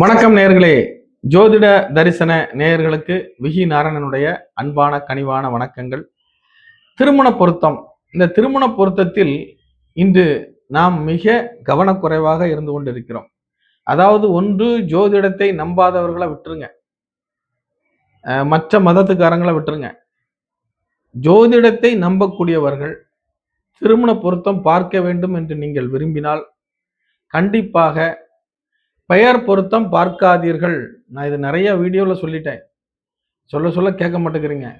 வணக்கம் நேயர்களே. ஜோதிட தரிசன நேயர்களுக்கு விகி நாராயணனுடைய அன்பான கனிவான வணக்கங்கள். திருமண பொருத்தம். இந்த திருமண பொருத்தத்தில் இன்று நாம் மிக கவனக்குறைவாக இருந்து கொண்டிருக்கிறோம். அதாவது ஒன்று ஜோதிடத்தை நம்பாதவர்களை விட்டுருங்க. மற்ற மதத்துக்காரங்களை விட்டுருங்க. ஜோதிடத்தை நம்பக்கூடியவர்கள் திருமண பொருத்தம் பார்க்க வேண்டும் என்று நீங்கள் விரும்பினால் கண்டிப்பாக பெயர் பொருத்தம் பார்க்காதீர்கள். நான் இது நிறைய வீடியோவில் சொல்லிட்டேன். சொல்ல சொல்ல கேட்க மாட்டேங்கிறீங்க.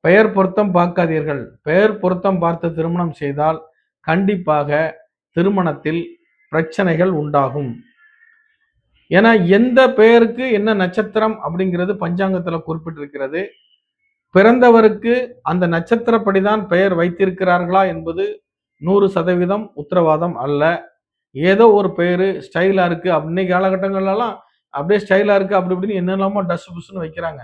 பெயர் பொருத்தம் பார்க்காதீர்கள். பெயர் பொருத்தம் பார்த்து திருமணம் செய்தால் கண்டிப்பாக திருமணத்தில் பிரச்சனைகள் உண்டாகும். ஏன்னா எந்த பெயருக்கு என்ன நட்சத்திரம் அப்படிங்கிறது பஞ்சாங்கத்தில் குறிப்பிட்டிருக்கிறது. பிறந்தவருக்கு அந்த நட்சத்திரப்படிதான் பெயர் வைத்திருக்கிறார்களா என்பது நூறு சதவீதம் உத்தரவாதம் அல்ல. ஏதோ ஒரு பேர் ஸ்டைலாக இருக்குது அன்னைக்கு காலகட்டங்கள்லாம் அப்படியே ஸ்டைலாக இருக்குது அப்படி இப்படின்னு என்னெல்லாமோ டஸ்ட் புஸ்ன்னு வைக்கிறாங்க.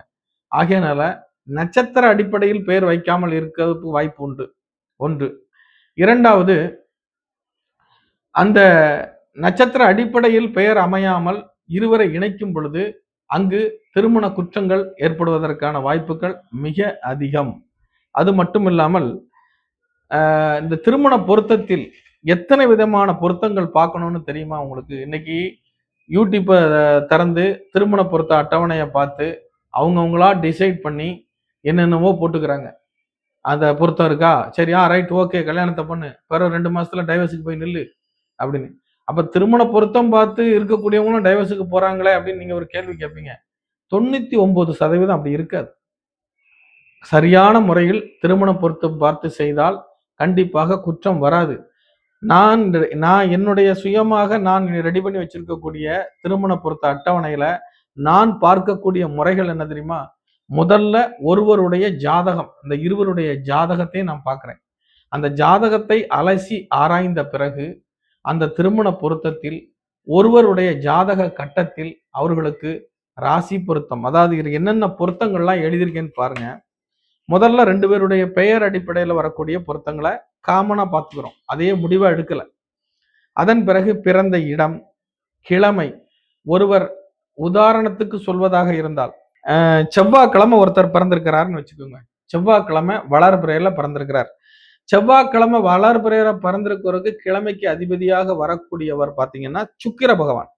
ஆகையனால நட்சத்திர அடிப்படையில் பெயர் வைக்காமல் இருக்கிறதுக்கு வாய்ப்பு உண்டு. ஒன்று. இரண்டாவது அந்த நட்சத்திர அடிப்படையில் பெயர் அமையாமல் இருவரை இணைக்கும் பொழுது அங்கு திருமண குற்றங்கள் ஏற்படுவதற்கான வாய்ப்புகள் மிக அதிகம். அது மட்டும் இல்லாமல் இந்த திருமண பொருத்தத்தில் எத்தனை விதமான பொருத்தங்கள் பார்க்கணும்னு தெரியுமா உங்களுக்கு? இன்னைக்கு யூடியூப்பை திறந்து திருமண பொருத்த அட்டவணையை பார்த்து அவங்கவுங்களா டிசைட் பண்ணி என்னென்னவோ போட்டுக்கிறாங்க. அந்த பொருத்தம் இருக்கா? சரியா ரைட் ஓகே கல்யாணத்தை பண்ணு. பிறகு ரெண்டு மாசத்துல டைவர்ஸுக்கு போய் நில்லு அப்படின்னு. அப்ப திருமண பொருத்தம் பார்த்து இருக்கக்கூடியவங்களும் டைவர்ஸுக்கு போறாங்களே அப்படின்னு நீங்க ஒரு கேள்வி கேட்பீங்க தொண்ணூத்தி ஒன்பது சதவீதம் அப்படி இருக்காது. சரியான முறையில் திருமண பொருத்தம் பார்த்து செய்தால் கண்டிப்பாக குற்றம் வராது. நான் நான் என்னுடைய சுயமாக நான் ரெடி பண்ணி வச்சிருக்கக்கூடிய திருமண பொருத்த அட்டவணையில நான் பார்க்கக்கூடிய முறைகள் என்ன தெரியுமா? முதல்ல ஒருவருடைய ஜாதகம் இந்த இருவருடைய ஜாதகத்தை நான் பார்க்குறேன். அந்த ஜாதகத்தை அலசி ஆராய்ந்த பிறகு அந்த திருமண பொருத்தத்தில் ஒருவருடைய ஜாதக கட்டத்தில் அவர்களுக்கு ராசி பொருத்தம் அதாவது இது என்னென்ன பொருத்தங்கள்லாம் எழுதியிருக்கேன்னு பாருங்க. முதல்ல ரெண்டு பேருடைய பெயர் அடிப்படையில் வரக்கூடிய பொருத்தங்களை காமனாக பார்த்துக்கிறோம். அதே முடிவாக எடுக்கலை. அதன் பிறகு பிறந்த இடம் கிழமை. ஒருவர் உதாரணத்துக்கு சொல்வதாக இருந்தால் அஹ், செவ்வாய்க்கிழமை ஒருத்தர் பிறந்திருக்கிறாருன்னு வச்சுக்கோங்க. செவ்வாய்க்கிழமை வளர்பிறையில பிறந்திருக்கிறார். செவ்வாய்க்கிழமை வளர்பிறையில பிறந்திருக்கிறவருக்கு கிழமைக்கு அதிபதியாக வரக்கூடியவர் பார்த்தீங்கன்னா சுக்கிர பகவான்.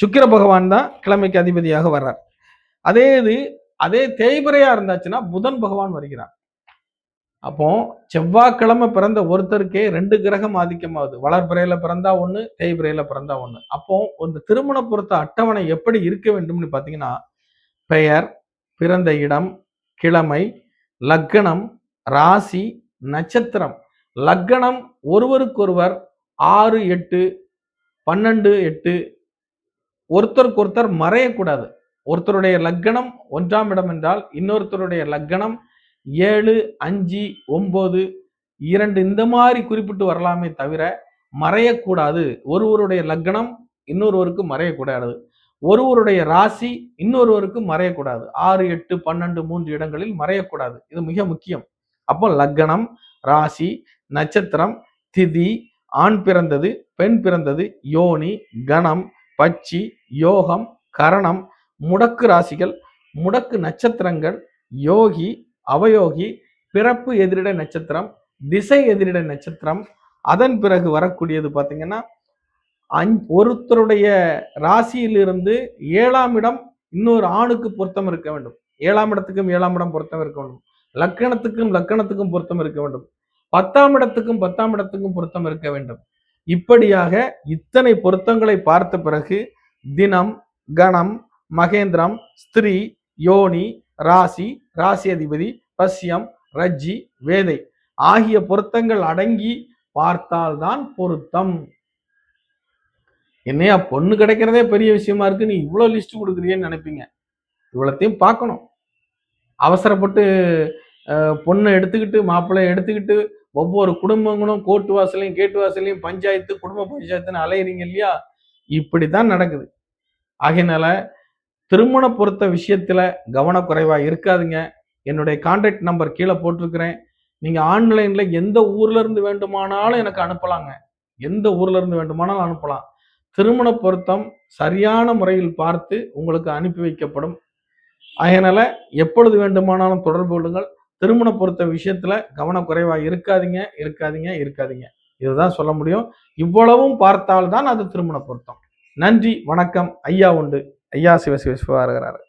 சுக்கிர பகவான் தான் கிழமைக்கு அதிபதியாக வர்றார். அதே இது அதே தேய்பிரையா இருந்தாச்சுன்னா புதன் பகவான் வருகிறார். அப்போ செவ்வாய்க்கிழமை பிறந்த ஒருத்தருக்கே ரெண்டு கிரகம் ஆதிக்கமாகுது. வளர்பிறையில பிறந்தா ஒண்ணு தேய்பிரையில பிறந்தா ஒண்ணு. அப்போ இந்த திருமண பொருத்த அட்டவணை எப்படி இருக்க வேண்டும்னு பாத்தீங்கன்னா பெயர் பிறந்த இடம் கிழமை லக்கணம் ராசி நட்சத்திரம். லக்கணம் ஒருவருக்கொருவர் ஆறு எட்டு பன்னெண்டு எட்டு. ஒருத்தருக்கு ஒருத்தர் மறையக்கூடாது. ஒருத்தருடைய லக்கணம் ஒன்றாம் இடம் என்றால் இன்னொருத்தருடைய லக்கணம் ஏழு அஞ்சு ஒம்பது இரண்டு இந்த மாதிரி குறிப்பிட்டு வரலாமே தவிர மறையக்கூடாது. ஒருவருடைய லக்கணம் இன்னொருவருக்கு மறையக்கூடாது. ஒருவருடைய ராசி இன்னொருவருக்கு மறையக்கூடாது. ஆறு எட்டு பன்னெண்டு மூன்று இடங்களில் மறையக்கூடாது. இது மிக முக்கியம். அப்போ லக்கணம் ராசி நட்சத்திரம் திதி ஆண் பிறந்தது பெண் பிறந்தது யோனி கணம் பச்சி யோகம் கரணம் முடக்கு ராசிகள் முடக்கு நட்சத்திரங்கள் யோகி அவயோகி பிறப்பு எதிரிட நட்சத்திரம் திசை எதிரிட நட்சத்திரம். அதன் பிறகு வரக்கூடியது பார்த்தீங்கன்னா அஞ் ஒருத்தருடைய ராசியிலிருந்து ஏழாம் இடம் இன்னொரு ஆணுக்கு பொருத்தம் இருக்க வேண்டும். ஏழாம் இடத்துக்கும் ஏழாம் இடம் பொருத்தம் இருக்க வேண்டும். லக்கணத்துக்கும் லக்கணத்துக்கும் பொருத்தம் இருக்க வேண்டும். பத்தாம் இடத்துக்கும் பத்தாம் இடத்துக்கும் பொருத்தம் இருக்க வேண்டும். இப்படியாக இத்தனை பொருத்தங்களை பார்த்த பிறகு தினம் கணம் மகேந்திரம் ஸ்திரீ யோனி ராசி ராசி அதிபதி பசியம் ரஜ்ஜி வேதை ஆகிய பொருத்தங்கள் அடங்கி பார்த்தால்தான் பொருத்தம். என்னையா பொண்ணு கிடைக்கிறதே பெரிய விஷயமா இருக்கு. நீ இவ்வளவு லிஸ்ட் கொடுக்குறியன்னு நினைப்பீங்க. இவ்வளோத்தையும் பார்க்கணும். அவசரப்பட்டு பொண்ணை எடுத்துக்கிட்டு மாப்பிள்ளையை எடுத்துக்கிட்டு ஒவ்வொரு குடும்பங்களும் கோர்ட்டு வாசலையும் கேட்டு வாசலையும் பஞ்சாயத்து குடும்ப பஞ்சாயத்துன்னு அலையிறீங்க இல்லையா? இப்படி தான் நடக்குது. ஆகையினால திருமண பொருத்த விஷயத்தில் கவனக்குறைவாக இருக்காதுங்க. என்னுடைய கான்டாக்ட் நம்பர் கீழே போட்டிருக்கிறேன். நீங்கள் ஆன்லைனில் எந்த ஊரில் இருந்து வேண்டுமானாலும் எனக்கு அனுப்பலாங்க. எந்த ஊரில் இருந்து வேண்டுமானாலும் அனுப்பலாம். திருமண பொருத்தம் சரியான முறையில் பார்த்து உங்களுக்கு அனுப்பி வைக்கப்படும். அதனால் எப்பொழுது வேண்டுமானாலும் தொடர்பு கொள்ளுங்கள். திருமண பொருத்த விஷயத்தில் கவனக்குறைவாக இருக்காதீங்க இருக்காதீங்க இருக்காதீங்க. இதுதான் சொல்ல முடியும். இவ்வளவும் பார்த்தால்தான் அது திருமண பொருத்தம். நன்றி வணக்கம். ஐயா உண்டு. ஐயா சிவ சிவ சிவா இருக்கிறார்